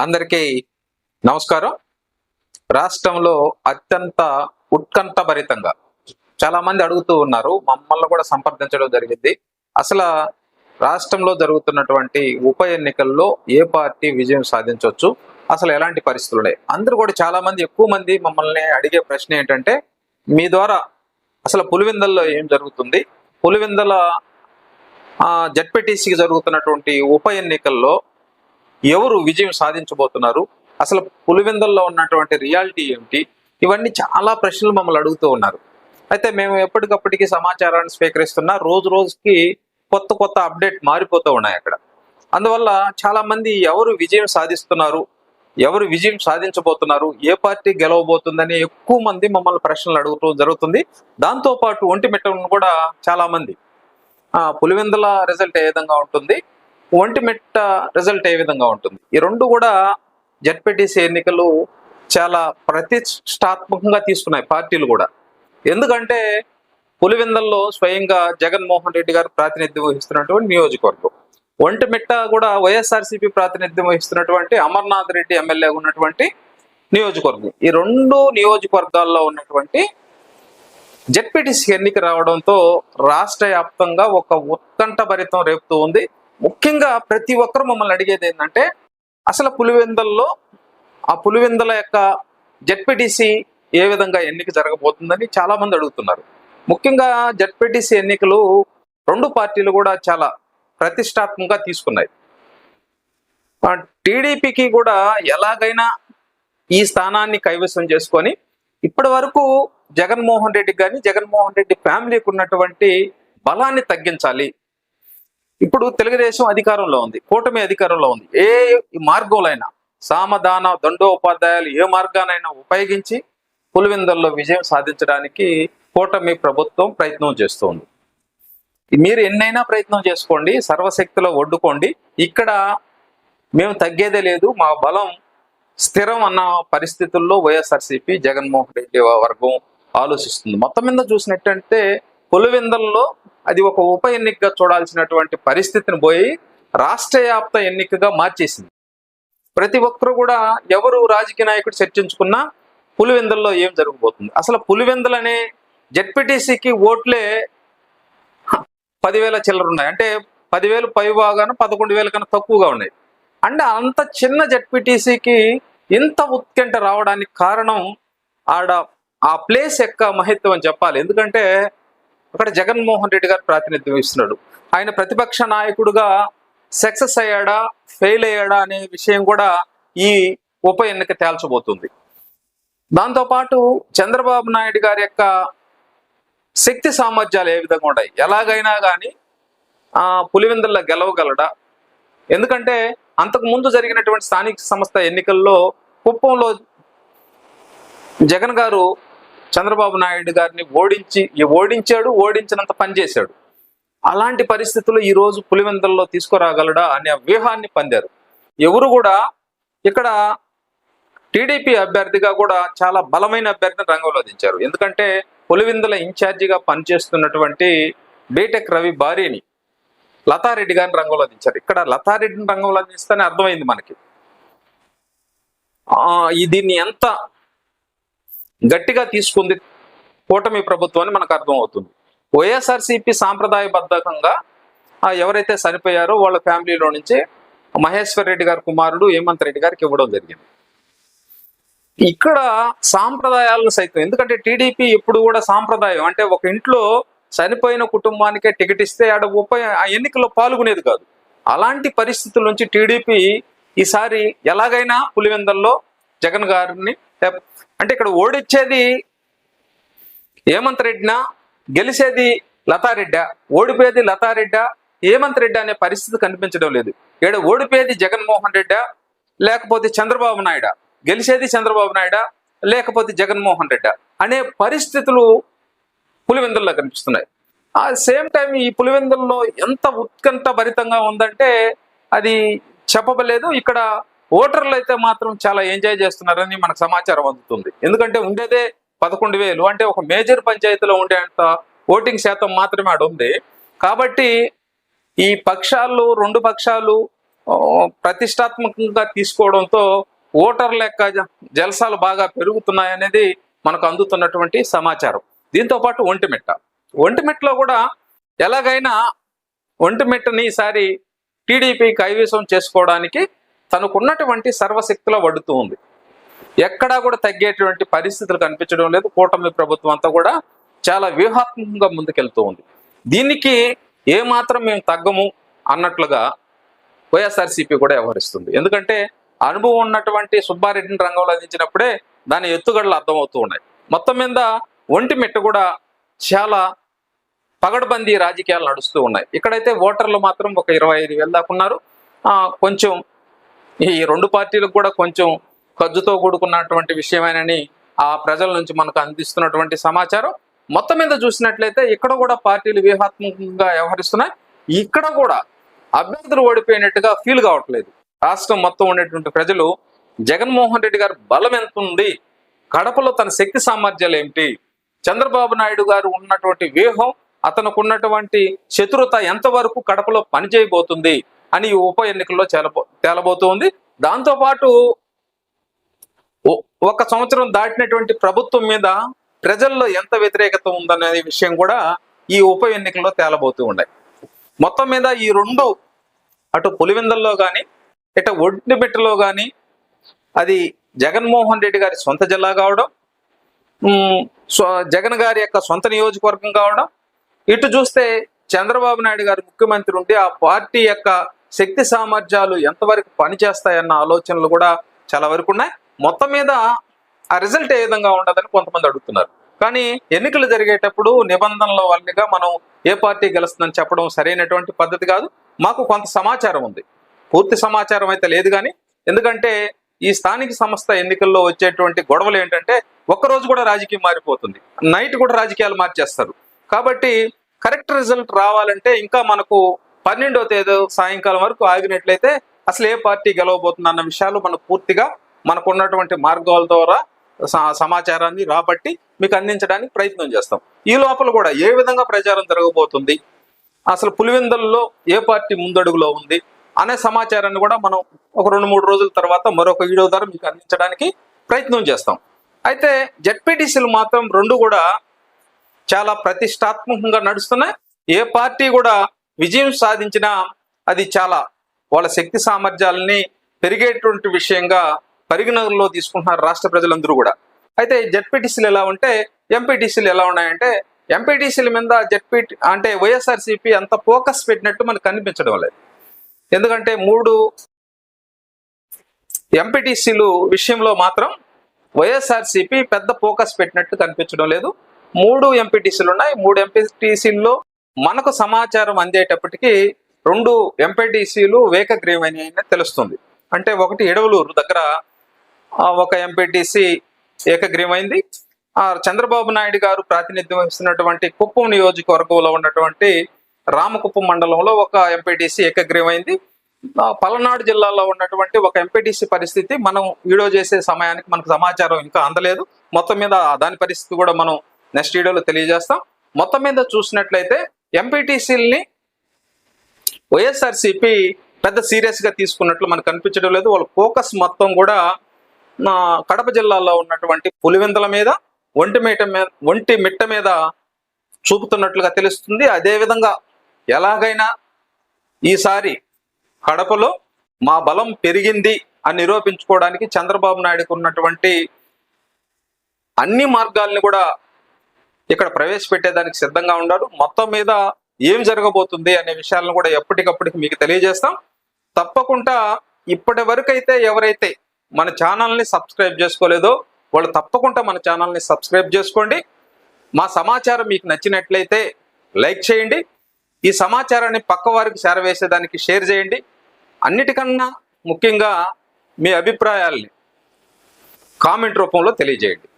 అందరికీ నమస్కారం. రాష్ట్రంలో అత్యంత ఉత్కంఠభరితంగా చాలా మంది అడుగుతూ ఉన్నారు మమ్మల్ని కూడా సంప్రదించడం జరిగింది. అసలు రాష్ట్రంలో జరుగుతున్నటువంటి ఉప ఎన్నికల్లో ఏ పార్టీ విజయం సాధించవచ్చు అసలు ఎలాంటి పరిస్థితులు ఉన్నాయి? అందరూ కూడా చాలా మంది ఎక్కువ మంది మమ్మల్ని అడిగే ప్రశ్న ఏంటంటే మీ ద్వారా అసలు పులివెందల్లో ఏం జరుగుతుంది? పులివెందల జడ్పీటీసీకి జరుగుతున్నటువంటి ఉప ఎన్నికల్లో ఎవరు విజయం సాధించబోతున్నారు? అసలు పులివెందల్లో ఉన్నటువంటి రియాలిటీ ఏమిటి? ఇవన్నీ చాలా ప్రశ్నలు మమ్మల్ని అడుగుతూ ఉన్నారు. అయితే మేము ఎప్పటికప్పటికి సమాచారాన్ని స్వీకరిస్తున్నా రోజు రోజుకి కొత్త కొత్త అప్డేట్ మారిపోతూ ఉన్నాయి అక్కడ. అందువల్ల చాలామంది ఎవరు విజయం సాధిస్తున్నారు? ఎవరు విజయం సాధించబోతున్నారు? ఏ పార్టీ గెలవబోతుందని ఎక్కువ మంది మమ్మల్ని ప్రశ్నలు అడుగుతూ జరుగుతుంది. దాంతో పాటు ఒంటిమిట్టను కూడా చాలామంది. పులివెందుల రిజల్ట్ ఏ విధంగా ఉంటుంది? ఒంటిమిట్ట రిజల్ట్ ఏ విధంగా ఉంటుంది? ఈ రెండు కూడా జడ్పీటీసీ ఎన్నికలు చాలా ప్రతిష్టాత్మకంగా తీసుకున్నాయి పార్టీలు కూడా. ఎందుకంటే పులివెందల్లో స్వయంగా జగన్మోహన్ రెడ్డి గారు ప్రాతినిధ్యం వహిస్తున్నటువంటి నియోజకవర్గం. ఒంటిమిట్ట కూడా వైఎస్ఆర్సీపీ ప్రాతినిధ్యం వహిస్తున్నటువంటి అమర్నాథ్ రెడ్డి ఎమ్మెల్యే ఉన్నటువంటి నియోజకవర్గం. ఈ రెండు నియోజకవర్గాల్లో ఉన్నటువంటి జెడ్పీటీసీ ఎన్నిక రావడంతో రాష్ట్ర వ్యాప్తంగా ఒక ఉత్కంఠ భరితం రేపుతూ ఉంది. ముఖ్యంగా ప్రతి ఒక్కరు మమ్మల్ని అడిగేది ఏంటంటే అసలు పులివెందల్లో ఆ పులివెందల యొక్క జడ్పీటీసీ ఏ విధంగా ఎన్నిక జరగబోతుందని చాలా మంది అడుగుతున్నారు. ముఖ్యంగా జడ్పీటీసీ ఎన్నికలు రెండు పార్టీలు కూడా చాలా ప్రతిష్టాత్మకంగా తీసుకున్నాయి. టీడీపీకి కూడా ఎలాగైనా ఈ స్థానాన్ని కైవసం చేసుకొని ఇప్పటి వరకు జగన్మోహన్ రెడ్డి కానీ జగన్మోహన్ రెడ్డి ఫ్యామిలీకి ఉన్నటువంటి బలాన్ని తగ్గించాలి. ఇప్పుడు తెలుగుదేశం అధికారంలో ఉంది కూటమి అధికారంలో ఉంది. ఏ మార్గంలో అయినా సామధాన దండోపాధ్యాయులు ఏ మార్గానైనా ఉపయోగించి పులివెందల్లో విజయం సాధించడానికి కూటమి ప్రభుత్వం ప్రయత్నం చేస్తోంది. మీరు ఎన్నైనా ప్రయత్నం చేసుకోండి సర్వశక్తిలో ఒడ్డుకోండి. ఇక్కడ మేము తగ్గేదే లేదు మా బలం స్థిరం అన్న పరిస్థితుల్లో వైఎస్ఆర్సీపీ జగన్మోహన్ రెడ్డి వర్గం ఆలోచిస్తుంది. మొత్తం మీద చూసినట్టంటే పులివెందల్లో అది ఒక ఉప ఎన్నికగా చూడాల్సినటువంటి పరిస్థితిని పోయి రాష్ట్ర వ్యాప్త ఎన్నికగా మార్చేసింది. ప్రతి ఒక్కరు కూడా ఎవరు రాజకీయ నాయకుడు చర్చించుకున్నా పులివెందల్లో ఏం జరగబోతుంది? అసలు పులివెందలనే అనే ఓట్లే పదివేల చిల్లర ఉన్నాయి. అంటే పదివేలు పై భాగాన పదకొండు వేల కన్నా తక్కువగా ఉన్నాయి. అంటే అంత చిన్న జడ్పీటీసీకి ఇంత ఉత్కంఠ రావడానికి కారణం ఆడ ఆ ప్లేస్ యొక్క మహిత్వం అని చెప్పాలి. ఎందుకంటే అక్కడ జగన్మోహన్ రెడ్డి గారు ప్రాతినిధ్యం వహిస్తున్నాడు. ఆయన ప్రతిపక్ష నాయకుడుగా సక్సెస్ అయ్యాడా ఫెయిల్ అయ్యాడా అనే విషయం కూడా ఈ ఉప ఎన్నిక తేల్చబోతుంది. దాంతోపాటు చంద్రబాబు నాయుడు గారి యొక్క శక్తి సామర్థ్యాలు ఏ విధంగా ఉన్నాయి? ఎలాగైనా కానీ ఆ పులివెందుల్లో గెలవగలడా? ఎందుకంటే అంతకు ముందు జరిగినటువంటి స్థానిక సంస్థ ఎన్నికల్లో కుప్పంలో జగన్ గారు చంద్రబాబు నాయుడు గారిని ఓడించి ఓడించాడు ఓడించినంత పనిచేశాడు అలాంటి పరిస్థితులు ఈ రోజు పులివెందుల్లో తీసుకురాగలడా అనే వ్యూహాన్ని పొందారు. ఎవరు కూడా ఇక్కడ టీడీపీ అభ్యర్థిగా కూడా చాలా బలమైన అభ్యర్థిని రంగంలో దించారు. ఎందుకంటే పులివెందుల ఇన్ఛార్జిగా పనిచేస్తున్నటువంటి బీటెక్ రవి భార్యని లతారెడ్డి గారిని రంగంలో దించారు. ఇక్కడ లతారెడ్డిని రంగంలో దించితేనే అర్థమైంది మనకి. దీన్ని ఎంత గట్టిగా తీసుకుంది కూటమి ప్రభుత్వాన్ని మనకు అర్థమవుతుంది. వైఎస్ఆర్సీపీ సాంప్రదాయబద్ధకంగా ఎవరైతే చనిపోయారో వాళ్ళ ఫ్యామిలీలో నుంచి మహేశ్వర్ రెడ్డి గారి కుమారుడు హేమంత్ రెడ్డి గారికి ఇవ్వడం జరిగింది. ఇక్కడ సాంప్రదాయాలను సైతం ఎందుకంటే టీడీపీ ఎప్పుడు కూడా సాంప్రదాయం అంటే ఒక ఇంట్లో చనిపోయిన కుటుంబానికే టికెట్ ఇస్తే ఆడ ఉప ఆ ఎన్నికల్లో పాల్గొనేది కాదు. అలాంటి పరిస్థితుల నుంచి టీడీపీ ఈసారి ఎలాగైనా పులివెందల్లో జగన్ గారిని అంటే ఇక్కడ ఓడిచ్చేది హేమంత్ రెడ్డినా గెలిచేది లతారెడ్డా? ఓడిపోయేది లతారెడ్డా హేమంత్ రెడ్డి అనే పరిస్థితి కనిపించడం లేదు. ఈడ ఓడిపోయేది జగన్మోహన్ రెడ్డా లేకపోతే చంద్రబాబు నాయుడా? గెలిచేది చంద్రబాబు నాయుడా లేకపోతే జగన్మోహన్ రెడ్డా? అనే పరిస్థితులు పులివెందుల్లో కనిపిస్తున్నాయి. ఆ సేమ్ టైం ఈ పులివెందుల్లో ఎంత ఉత్కంఠ భరితంగా ఉందంటే అది చెప్పబలేదు. ఇక్కడ ఓటర్లు అయితే మాత్రం చాలా ఎంజాయ్ చేస్తున్నారని మనకు సమాచారం అందుతుంది. ఎందుకంటే ఉండేదే పదకొండు వేలు. అంటే ఒక మేజర్ పంచాయతీలో ఉండేంత ఓటింగ్ శాతం మాత్రమే ఆడ ఉంది. కాబట్టి ఈ పక్షాలు రెండు పక్షాలు ప్రతిష్టాత్మకంగా తీసుకోవడంతో ఓటర్ల యొక్క జలసాలు బాగా పెరుగుతున్నాయనేది మనకు అందుతున్నటువంటి సమాచారం. దీంతో పాటు ఒంటిమిట్ట. ఒంటిమిట్టలో కూడా ఎలాగైనా ఒంటిమిట్టని ఈసారి టీడీపీ కైవసం చేసుకోవడానికి తనకున్నటువంటి సర్వశక్తిలో వడుతూ ఉంది. ఎక్కడా కూడా తగ్గేటువంటి పరిస్థితులు కనిపించడం లేదు. కూటమి ప్రభుత్వం అంతా కూడా చాలా వ్యూహాత్మకంగా ముందుకెళ్తూ ఉంది. దీనికి ఏమాత్రం మేము తగ్గము అన్నట్లుగా వైఎస్ఆర్సీపీ కూడా వ్యవహరిస్తుంది. ఎందుకంటే అనుభవం ఉన్నటువంటి సుబ్బారెడ్డిని రంగంలో అందించినప్పుడే దాని ఎత్తుగడలు అర్థమవుతూ ఉన్నాయి. మొత్తం మీద ఒంటి మెట్టు కూడా చాలా పగడబందీ రాజకీయాలు నడుస్తూ ఉన్నాయి. ఇక్కడైతే ఓటర్లు మాత్రం ఒక ఇరవై ఐదు వేలు దాకా ఉన్నారు. కొంచెం ఈ రెండు పార్టీలకు కూడా కొంచెం ఖర్చుతో కూడుకున్నటువంటి విషయమేనని ఆ ప్రజల నుంచి మనకు అందిస్తున్నటువంటి సమాచారం. మొత్తం మీద చూసినట్లయితే ఇక్కడ కూడా పార్టీలు వ్యూహాత్మకంగా వ్యవహరిస్తున్నాయి. ఇక్కడ కూడా అభ్యర్థులు ఓడిపోయినట్టుగా ఫీల్ కావట్లేదు రాష్ట్రం మొత్తం ఉండేటువంటి ప్రజలు జగన్మోహన్ రెడ్డి గారు బలం ఎంత ఉంది? కడపలో తన శక్తి సామర్థ్యాలు ఏమిటి చంద్రబాబు నాయుడు గారు ఉన్నటువంటి వ్యూహం అతనుకున్నటువంటి శత్రుత ఎంతవరకు కడపలో పనిచేయబోతుంది? అని ఈ ఉప ఎన్నికల్లో తేలబో తేలబోతుంది. దాంతోపాటు ఒక సంవత్సరం దాటినటువంటి ప్రభుత్వం మీద ప్రజల్లో ఎంత వ్యతిరేకత ఉందనే విషయం కూడా ఈ ఉప ఎన్నికల్లో తేలబోతూ ఉన్నాయి. మొత్తం మీద ఈ రెండు అటు పులివెందల్లో కానీ ఇట ఒడ్డుబిట్టలో కానీ అది జగన్మోహన్ రెడ్డి గారి సొంత జిల్లా కావడం జగన్ గారి యొక్క సొంత నియోజకవర్గం కావడం ఇటు చూస్తే చంద్రబాబు నాయుడు గారు ముఖ్యమంత్రి ఉంటే ఆ పార్టీ యొక్క శక్తి సామర్థ్యాలు ఎంతవరకు పనిచేస్తాయన్న ఆలోచనలు కూడా చాలా వరకు ఉన్నాయి. మొత్తం మీద ఆ రిజల్ట్ ఏ విధంగా ఉండదని కొంతమంది అడుగుతున్నారు. కానీ ఎన్నికలు జరిగేటప్పుడు నిబంధనల వల్లగా మనం ఏ పార్టీ గెలుస్తుందని చెప్పడం సరైనటువంటి పద్ధతి కాదు. మాకు కొంత సమాచారం ఉంది. పూర్తి సమాచారం అయితే లేదు కానీ ఎందుకంటే ఈ స్థానిక సంస్థ ఎన్నికల్లో వచ్చేటువంటి గొడవలు ఏంటంటే ఒక్కరోజు కూడా రాజకీయం మారిపోతుంది. నైట్ కూడా రాజకీయాలు మార్చేస్తారు. కాబట్టి కరెక్ట్ రిజల్ట్ రావాలంటే ఇంకా మనకు పన్నెండో తేదీ సాయంకాలం వరకు ఆగినట్లయితే అసలు ఏ పార్టీ గెలవబోతుంది అన్న విషయాలు మనం పూర్తిగా మనకున్నటువంటి మార్గాల ద్వారా సమాచారాన్ని రాబట్టి మీకు అందించడానికి ప్రయత్నం చేస్తాం. ఈ లోపల కూడా ఏ విధంగా ప్రచారం జరగబోతుంది అసలు పులివెందులలో ఏ పార్టీ ముందడుగులో ఉంది అనే సమాచారాన్ని కూడా మనం ఒక రెండు మూడు రోజుల తర్వాత మరొక వీడియో ద్వారా మీకు అందించడానికి ప్రయత్నం చేస్తాం. అయితే జడ్పీటీసీలు మాత్రం రెండు కూడా చాలా ప్రతిష్టాత్మకంగా నడుస్తున్నాయి. ఏ పార్టీ కూడా విజయం సాధించినా అది చాలా. వాళ్ళ శక్తి సామర్థ్యాలని పెరిగేటువంటి విషయంగా పరిగణనలో తీసుకుంటున్నారు రాష్ట్ర ప్రజలందరూ కూడా. అయితే జడ్పీటీసీలు ఎలా ఉంటే ఎంపీటీసీలు ఎలా ఉన్నాయంటే ఎంపీటీసీల మీద జెడ్పీ అంటే వైఎస్ఆర్సీపీ అంత ఫోకస్ పెట్టినట్టు మనకు కనిపించడం లేదు. ఎందుకంటే మూడు ఎంపీటీసీలు విషయంలో మాత్రం వైఎస్ఆర్సీపీ పెద్ద ఫోకస్ పెట్టినట్టు కనిపించడం లేదు. మూడు ఎంపీటీసీలు ఉన్నాయి. మూడు ఎంపీటీసీల్లో మనకు సమాచారం అందేటప్పటికీ రెండు ఎంపీటీసీలు వేకగ్రీవని తెలుస్తుంది. అంటే ఒకటి ఎడవలూరు దగ్గర ఒక ఎంపీటీసీ ఏకగ్రీవమైంది ఆ చంద్రబాబు నాయుడు గారు ప్రాతినిధ్యం వహిస్తున్నటువంటి కుప్పం నియోజకవర్గంలో ఉన్నటువంటి రామకుప్పం మండలంలో ఒక ఎంపీటీసీ ఏకగ్రీవమైంది పలనాడు జిల్లాలో ఉన్నటువంటి ఒక ఎంపీటీసీ పరిస్థితి మనం వీడియో చేసే సమయానికి మనకు సమాచారం ఇంకా అందలేదు. మొత్తం మీద దాని పరిస్థితి కూడా మనం నెక్స్ట్ వీడియోలో తెలియజేస్తాం. మొత్తం మీద చూసినట్లయితే ఎంపీటీసీలని వైఎస్ఆర్సీపీ పెద్ద సీరియస్గా తీసుకున్నట్లు మనకు కనిపించడం లేదు. వాళ్ళ ఫోకస్ మొత్తం కూడా నా కడప జిల్లాలో ఉన్నటువంటి పులివెందుల మీద ఒంటి మీట మీద ఒంటి మిట్ట మీద చూపుతున్నట్లుగా తెలుస్తుంది. అదేవిధంగా ఎలాగైనా ఈసారి కడపలో మా బలం పెరిగింది అని నిరూపించుకోవడానికి చంద్రబాబు నాయుడుకు ఉన్నటువంటి అన్ని మార్గాల్ని కూడా ఇక్కడ ప్రవేశపెట్టేదానికి సిద్ధంగా ఉండాలి. మొత్తం మీద ఏం జరగబోతుంది అనే విషయాలను కూడా ఎప్పటికప్పటికి మీకు తెలియజేస్తాం. తప్పకుండా ఇప్పటి వరకైతే ఎవరైతే మన ఛానల్ని సబ్స్క్రైబ్ చేసుకోలేదో వాళ్ళు తప్పకుండా మన ఛానల్ని సబ్స్క్రైబ్ చేసుకోండి. మా సమాచారం మీకు నచ్చినట్లయితే లైక్ చేయండి. ఈ సమాచారాన్ని పక్క వారికి చేరవేసేదానికి షేర్ చేయండి. అన్నిటికన్నా ముఖ్యంగా మీ అభిప్రాయాల్ని కామెంట్ రూపంలో తెలియజేయండి.